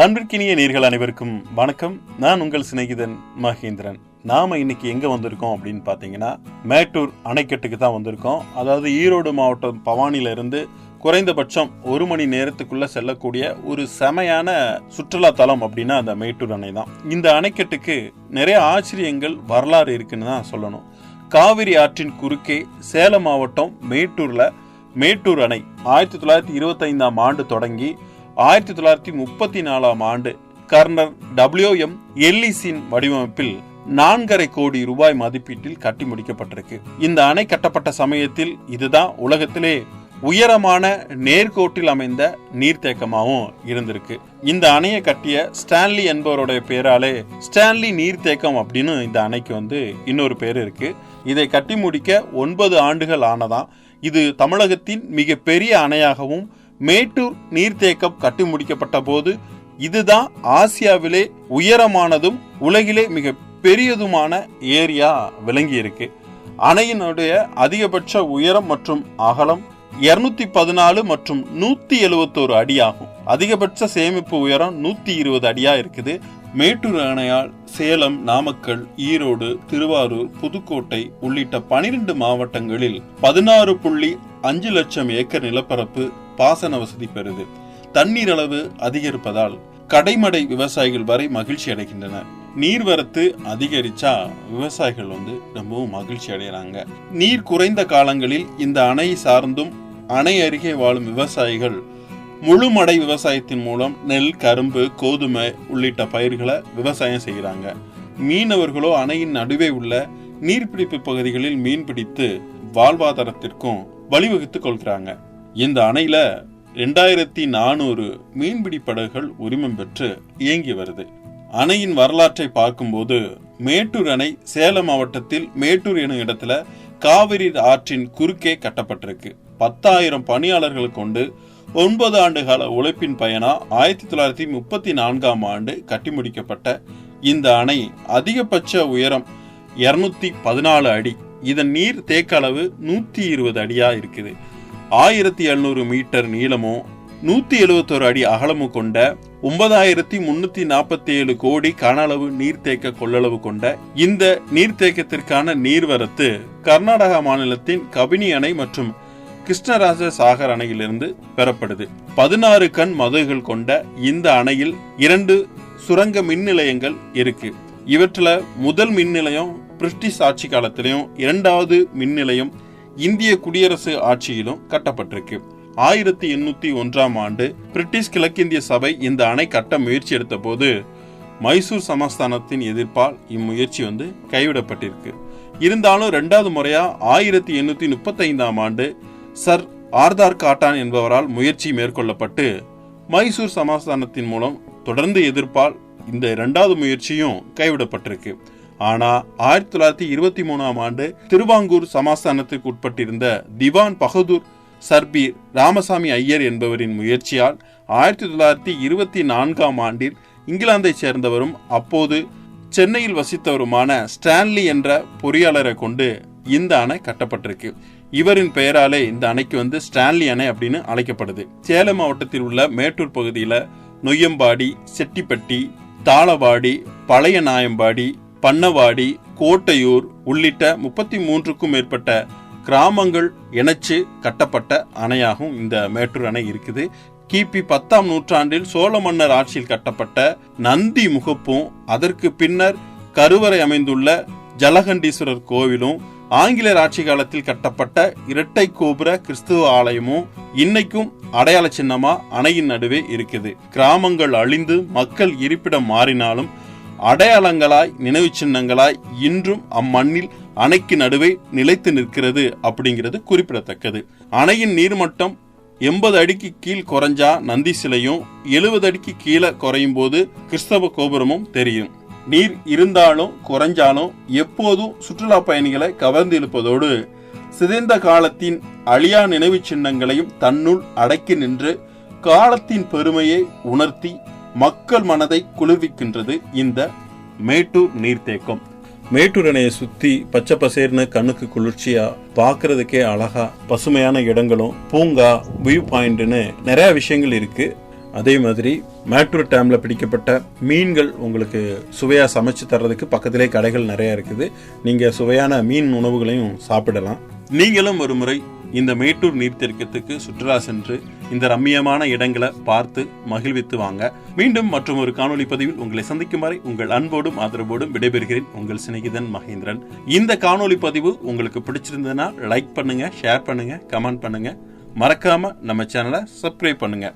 அன்பிற்கினிய நீர்கள் அனைவருக்கும் வணக்கம். நான் உங்கள் சிநேகிதன் மகேந்திரன். நாம இன்னைக்கு எங்க வந்திருக்கோம் அப்படின்னு பாத்தீங்கன்னா மேட்டூர் அணைக்கட்டுக்கு தான் வந்திருக்கோம். அதாவது ஈரோடு மாவட்டம் பவானில இருந்து குறைந்தபட்சம் ஒரு மணி நேரத்துக்குள்ள செல்லக்கூடிய ஒரு செமையான சுற்றுலா தலம் அப்படின்னா அந்த மேட்டூர் அணை தான். இந்த அணைக்கட்டுக்கு நிறைய ஆச்சரியங்கள் வரலாறு இருக்குன்னு தான் சொல்லணும். காவிரி ஆற்றின் குறுக்கே சேலம் மாவட்டம் மேட்டூர்ல மேட்டூர் அணை ஆயிரத்தி தொள்ளாயிரத்தி இருபத்தைந்தாம் ஆண்டு தொடங்கி ஆயிரத்தி தொள்ளாயிரத்தி முப்பத்தி நாலாம் ஆண்டு கர்னர் டபிள்யூஎம் எல்லிசின் வடிவமைப்பில் நான்கரை கோடி ரூபாய் மதிப்பீட்டில் கட்டி முடிக்கப்பட்டிருக்கு. இந்த அணை கட்டப்பட்ட சமயத்தில் இதுதான் உலகத்திலே உயரமான நேர்கோட்டில் அமைந்த நீர்த்தேக்கமாகவும் இருந்திருக்கு. இந்த அணையை கட்டிய ஸ்டான்லி என்பவருடைய பேராலே ஸ்டான்லி நீர்த்தேக்கம் அப்படின்னு இந்த அணைக்கு வந்து இன்னொரு பேர் இருக்கு. இதை கட்டி முடிக்க ஒன்பது ஆண்டுகள் ஆனதாம். இது தமிழகத்தின் மிக பெரிய அணையாகவும் மேட்டூர் நீர்த்தேக்கம் கட்டி முடிக்கப்பட்ட போது இதுதான் ஆசியாவிலே உயரமானதும் உலகிலே மிக பெரியதுமான ஏரியா விளங்கி இருக்கு. அணையினுடைய அதிகபட்ச உயரம் மற்றும் அகலம் இருநூத்தி பதினாலு மற்றும் நூத்தி எழுபத்தோரு அடி ஆகும் அதிகபட்ச சேமிப்பு உயரம் நூத்தி இருபது அடியா இருக்குது. மேட்டூர் அணையால் சேலம் நாமக்கல் ஈரோடு திருவாரூர் புதுக்கோட்டை உள்ளிட்ட பனிரெண்டு மாவட்டங்களில் பதினாறு புள்ளி அஞ்சு லட்சம் ஏக்கர் நிலப்பரப்பு பாசன வசதி பெறுது. தண்ணீர் அளவு அதிகரிப்பதால் கடைமடை விவசாயிகள் வரை மகிழ்ச்சி அடைகின்றனர். நீர்வரத்து அதிகரிச்சா விவசாயிகள் வந்து ரொம்பவும் மகிழ்ச்சி அடைகிறாங்க. நீர் குறைந்த காலங்களில் இந்த அணை சார்ந்தும் அணை அருகே வாழும் விவசாயிகள் முழுமடை விவசாயத்தின் மூலம் நெல் கரும்பு கோதுமை உள்ளிட்ட பயிர்களை விவசாயம் செய்கிறாங்க. மீனவர்களோ அணையின் நடுவே உள்ள நீர்பிடிப்பு பகுதிகளில் மீன் பிடித்து வாழ்வாதாரத்திற்கும் வழிவகுத்துக் கொள்கிறாங்க. இந்த அணையில ரெண்டாயிரத்தி நானூறு மீன்பிடி படகுகள் உரிமம் பெற்று இயங்கி வருது. அணையின் வரலாற்றை பார்க்கும்போது மேட்டூர் அணை சேலம் மாவட்டத்தில் மேட்டூர் எனும் இடத்துல காவிரி ஆற்றின் குறுக்கே கட்டப்பட்டிருக்கு. பத்தாயிரம் பணியாளர்கள் கொண்டு ஒன்பது ஆண்டு கால உழைப்பின் பயனா ஆயிரத்தி தொள்ளாயிரத்தி முப்பத்தி நான்காம் ஆண்டு கட்டி முடிக்கப்பட்ட இந்த அணை அதிகபட்ச உயரம் இருநூத்தி பதினாலு அடி. இதன் நீர் தேக்க அளவு நூத்தி இருபது அடியா இருக்குது. ஆயிரத்தி எழுநூறு மீட்டர் நீளமும் நூத்தி எழுபத்தோரு அடி அகலமும் கொண்ட ஒன்பதாயிரத்தி முன்னூத்தி நாற்பத்தி ஏழு கோடி கன அளவு நீர்த்தேக்க கொள்ளளவு கொண்ட இந்த நீர்த்தேக்கத்திற்கான நீர்வரத்து கர்நாடகா மாநிலத்தின் கபினி அணை மற்றும் கிருஷ்ணராஜ சாகர் அணையிலிருந்து பெறப்படுது. பதினாறு கண் மதுகள் கொண்ட இந்த அணையில் இரண்டு சுரங்க மின் நிலையங்கள் இருக்கு. இவற்றுல முதல் மின் நிலையம் பிரிட்டிஷ் ஆட்சி காலத்திலையும் இரண்டாவது மின் நிலையம் இந்திய குடியரசு ஆட்சியிலும் கட்டப்பட்டிருக்கு. ஆயிரத்தி எண்ணூத்தி ஒன்றாம் ஆண்டு பிரிட்டிஷ் கிழக்கிந்திய சபை இந்த அணை கட்ட முயற்சி எடுத்த போது மைசூர் சமஸ்தானத்தின் எதிர்ப்பால் இம்முயற்சி வந்து கைவிடப்பட்டிருக்கு. இருந்தாலும் ரெண்டாவது முறையா ஆயிரத்தி எண்ணூத்தி முப்பத்தி ஐந்தாம் ஆண்டு சர் ஆர்தார் காட்டான் என்பவரால் முயற்சி மேற்கொள்ளப்பட்டு மைசூர் சமஸ்தானத்தின் மூலம் தொடர்ந்து எதிர்ப்பால் இந்த இரண்டாவது முயற்சியும் கைவிடப்பட்டிருக்கு. ஆனா ஆயிரத்தி தொள்ளாயிரத்தி இருபத்தி மூணாம் ஆண்டு திருவாங்கூர் சமாஸ்தானத்துக்கு உட்பட்டிருந்த திவான் பகதூர் சர்பீர் ராமசாமி ஐயர் என்பவரின் முயற்சியால் ஆயிரத்தி தொள்ளாயிரத்தி இருபத்தி நான்காம் ஆண்டில் இங்கிலாந்தை சேர்ந்தவரும் அப்போது சென்னையில் வசித்தவருமான ஸ்டான்லி என்ற பொறியாளரை கொண்டு இந்த அணை கட்டப்பட்டிருக்கு. இவரின் பெயராலே இந்த அணைக்கு வந்து ஸ்டான்லி அணை அப்படின்னு அழைக்கப்படுது. சேலம் மாவட்டத்தில் உள்ள மேட்டூர் பகுதியில் நொய்யம்பாடி செட்டிப்பட்டி தாளவாடி பழைய நாயம்பாடி பண்ணவாடி கோட்டையூர் உள்ளிட்ட முப்பத்தி மூன்றுக்கும் மேற்பட்ட கிராமங்கள் இணைச்சு கட்டப்பட்ட அணையாகும் இந்த மேட்டூர் அணை இருக்குது. கிபி பத்தாம் நூற்றாண்டில் சோழ மன்னர் ஆட்சியில் கட்டப்பட்ட நந்தி முகப்பும் அதற்கு பின்னர் கருவறை அமைந்துள்ள ஜலகண்டீஸ்வரர் கோவிலும் ஆங்கிலேயர் ஆட்சி காலத்தில் கட்டப்பட்ட இரட்டை கோபுர கிறிஸ்துவ ஆலயமும் இன்னைக்கும் அடையாள சின்னமா அணையின் நடுவே இருக்குது. கிராமங்கள் அழிந்து மக்கள் இருப்பிடம் மாறினாலும் அடையாளங்களாய் நினைவு சின்னங்களாய் இன்றும் அம்மண்ணில் அணைக்கு நடுவே நிலைத்து நிற்கிறது அப்படிங்கிறது குறிப்பிடத்தக்கது. அணையின் நீர்மட்டம் எண்பது அடிக்கு கீழ் குறைஞ்சா நந்தி சிலையும் எழுபது அடிக்கு கீழே குறையும் போது கிறிஸ்தவ கோபுரமும் தெரியும். நீர் இருந்தாலும் குறைஞ்சாலும் எப்போதும் சுற்றுலா பயணிகளை கவர்ந்து இழுப்பதோடு சிதைந்த காலத்தின் அழியா நினைவு சின்னங்களையும் தன்னுள் அடக்கி நின்று காலத்தின் பெருமையை உணர்த்தி மக்கள் மனதை குளிர்விக்கின்றது இந்த மேட்டூர் நீர்த்தேக்கம். மேட்டூர் அணையை சுத்தி பச்சை பசேர்னு கண்ணுக்கு குளிர்ச்சியா பார்க்கிறதுக்கே அழகா பசுமையான இடங்களும் பூங்கா வியூ பாயிண்ட்னு நிறைய விஷயங்கள் இருக்கு. அதே மாதிரி மேட்டூர் டேம்ல பிடிக்கப்பட்ட மீன்கள் உங்களுக்கு சுவையா சமைச்சு தர்றதுக்கு பக்கத்திலே கடைகள் நிறைய இருக்குது. நீங்க சுவையான மீன் உணவுகளையும் சாப்பிடலாம். நீங்களும் ஒரு முறை இந்த மேட்டூர் நீர்த்தேக்கத்துக்கு சுற்றுலா சென்று இந்த ரம்மியமான இடங்களை பார்த்து மகிழ்வித்து வாங்க. மீண்டும் மற்றும் ஒரு காணொளி பதிவில் உங்களை சந்திக்கும் வரை உங்கள் அன்போடும் ஆதரவோடும் விடைபெறுகிறேன் உங்கள் சிநேகிதன் மகேந்திரன். இந்த காணொலி பதிவு உங்களுக்கு பிடிச்சிருந்ததுன்னா லைக் பண்ணுங்க ஷேர் பண்ணுங்க கமெண்ட் பண்ணுங்க. மறக்காம நம்ம சேனலை சப்ஸ்கிரைப் பண்ணுங்க.